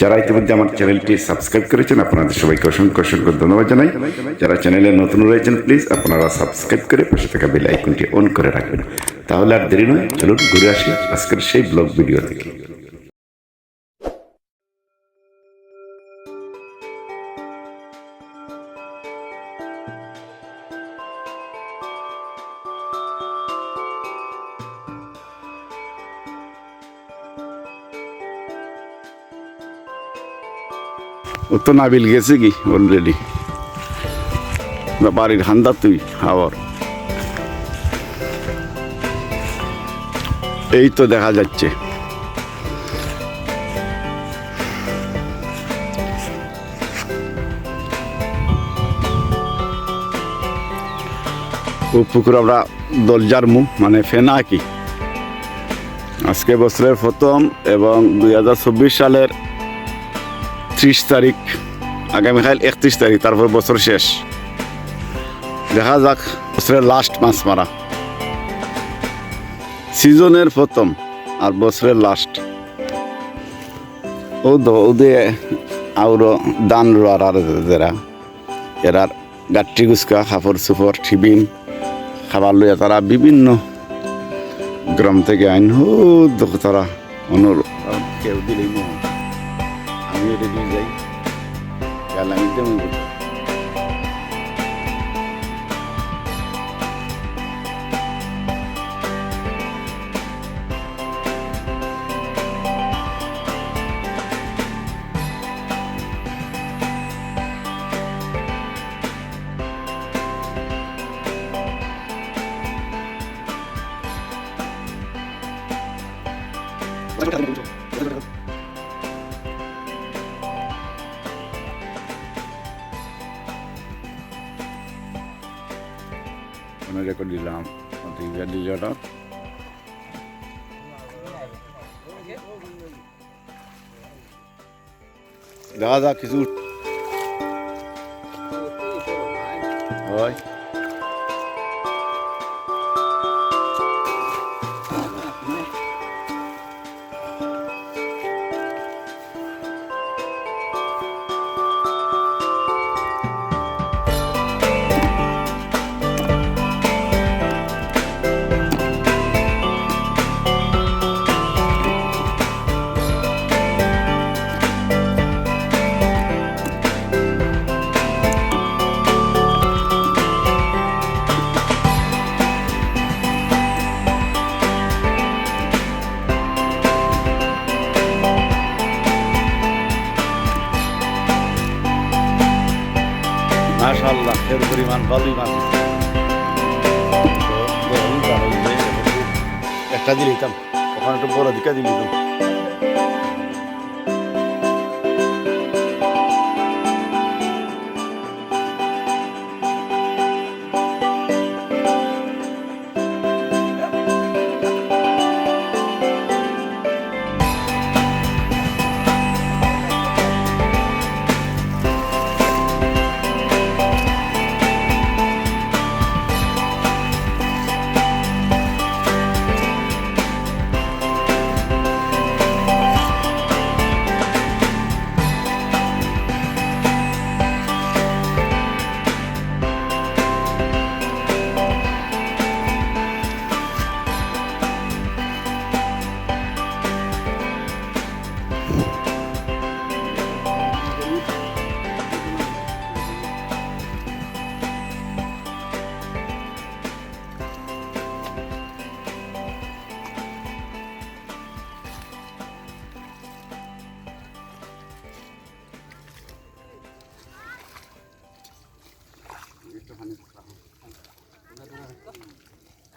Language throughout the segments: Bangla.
যারা ইতিমধ্যে আমার চ্যানেলটি সাবস্ক্রাইব করেছেন, আপনাদের সবাইকে অসংখ্য অসংখ্য ধন্যবাদ জানাই। যারা চ্যানেলে নতুন রয়েছেন, প্লিজ আপনারা সাবস্ক্রাইব করে পাশে থাকা বেল আইকনটি অন করে রাখবেন। তাহলে আর দেরি নয়, চলুন ঘুরে আসি আজকের সেই ব্লগ ভিডিও থেকে। ও তো নাবিল গেছে কি অলরেডি বাড়ির হান্দা তুই, আবার। এই তো দেখা যাচ্ছে। ও পুকুর আমরা দরজার মুখ মানে ফেনা কি? আজকে বছরের প্রথম এবং দুই হাজার চব্বিশ সালের ত্রিশ তারিখ আগামীকাল একত্রিশ তারিখ, তারপর বছর শেষ। দেখা যাক, বছরের লাস্ট মাছ মারা। সিজনের প্রথম আর বছরের লাস্ট ও তো ওদে আউরো, দান রোয়ার আর যারা এরার গাঠি গুসকা খাপড় সুপড় টিবিন খাবার লইয়া তারা বিভিন্ন গ্রাম থেকে আইন। হো তারা অনুর কেউ দিলেই আমি রেডি যাই গালামিতে একদম ফোনে রেকর্ড দিলাম। ডিজাটা দেখা যাক কিছু হয় মাশাল্লাহ এর পরিমাণ ভালোই মাছ একটা দিলে দিতাম ওখানে একটু বড় দিকা দিলে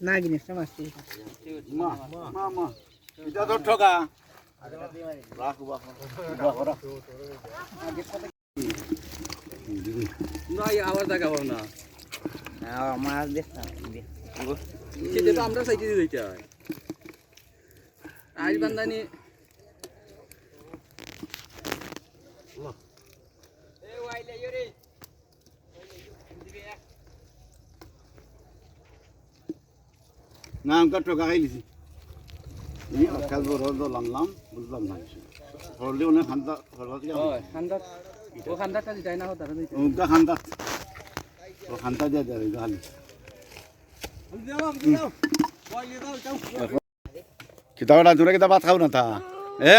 না জিনিসটা মাছটি মা মা মা এটা ধর ঠকা না আবার দেখাবো না। মাছ দেখতাম সেটা তো আমরা সাইতে দিতে হয় আজ বান্দানি না আমকা ঠকা খাইলিছি বড় বুঝলাম না কিছু। হরলে অনেক খান্দা হরবা কি হয় খান্দাত ও না হতো উনকা খান্দা ও খান্দা দিয়ে দেয় গালি। কিতাবটা তোরা কিতাব ভাত খাও না তা? এ?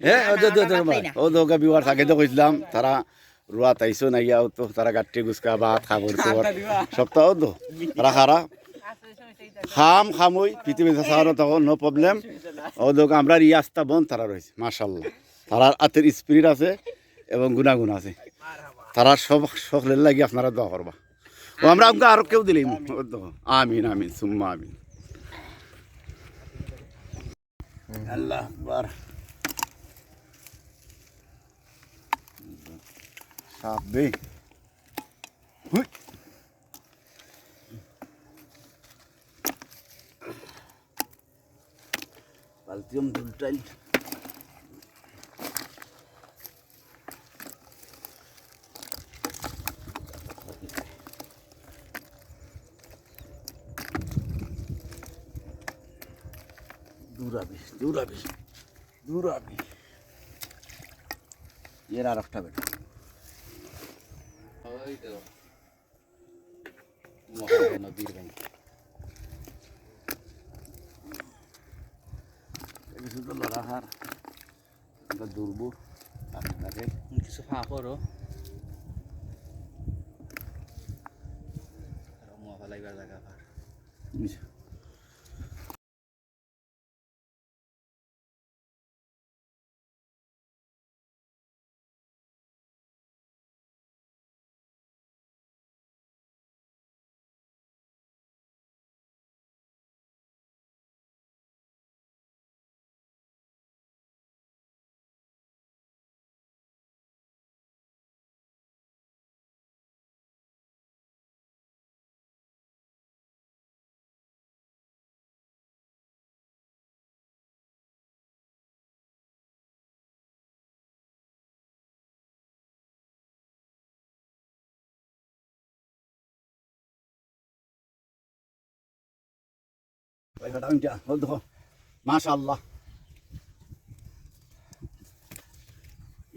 এ ও দো দো দো ও দো কা বিওয়ার থাকে তো কইছিলাম তারা রুয়া তাইছো না ইয়া তো তারা গাট্টি গুসকা ভাত খাব সপ্তাহ তো তারা খারা খাম, খামই, পৃথিবীতে সাহারা তখন নো প্রবলেম ও দোক আমরা রিয়াস্তা বন তারা রয়েছে মাশাল্লাহ তারার আতের স্পিরিট আছে এবং গুণাগুণ আছে। তারা সব সকলের লাগি আপনারা দোয়া করবা। ও, আমরা আমাকে আরও কেউ দোয়া। আমিন আমিন, সুম্মা আমিন। আল্লাহ সাপ দে হুই। Baltium dultail. দূরাবি দূরাবি দূরাবি এর আর একটা বেটা। নদীর ব্যাংক কিছু লড়াহার এটা দুর্বু আপনাকে কিছু ফাঁপড়ও মহা ফেলাইবার জায়গা পার দেখো মাশাআল্লাহ।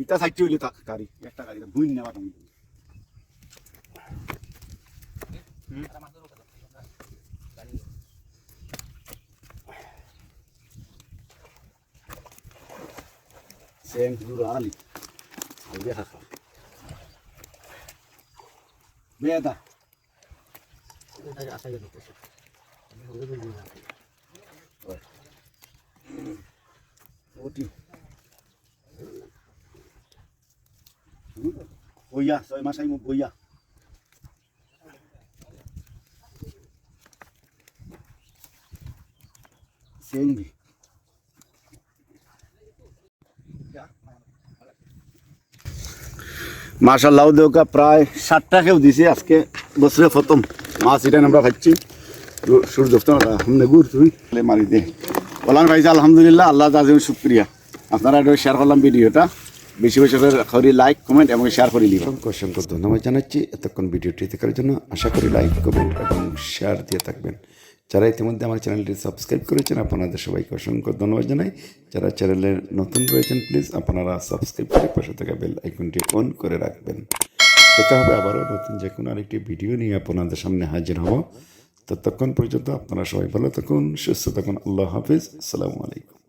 ইটা সাইড হইলে তা গাড়ি, একটা গাড়ি বুইন নেওয়া তুমি সেম দূর আলি। আলবে হাসা বেদা অতি বইয়া ছয় মাস আইমু বইয়া চিংড়ি মার্শাল্লাহ দেওকা প্রায় ষাটটা কেউ দিছি আজকে। বছরে প্রথম। মাছ এটা আমরা খাচ্ছি। সূর্য ঘুরতে মারি দেয় বললাম ভাইজা আলহামদুলিল্লাহ, আল্লাহ তাজিম শুক্রিয়া। আপনারা এটা শেয়ার করলাম ভিডিওটা। বেশি বেশি করে লাইক কমেন্ট এবং শেয়ার করে দিবেন। অসংখ্য অসংখ্য ধন্যবাদ জানাচ্ছি। এতক্ষণ ভিডিওটি দেখার জন্য আশা করি লাইক কমেন্ট এবং শেয়ার দিয়ে থাকবেন। যারা ইতিমধ্যে আমার চ্যানেলটি সাবস্ক্রাইব করেছেন, আপনাদের সবাইকে অসংখ্য ধন্যবাদ জানাই। যারা চ্যানেলে নতুন রয়েছেন প্লিজ আপনারা সাবস্ক্রাইব করে পাশে থাকা বেল আইকনটি অন করে রাখবেন। দেখা হবে আবারও নতুন যে কোনো আরেকটি ভিডিও নিয়ে আপনাদের সামনে হাজির হব। ততক্ষণ পর্যন্ত আপনারা সবাই ভালো থাকুন সুস্থ থাকুন। আল্লাহ হাফিজ। আসসালামু আলাইকুম।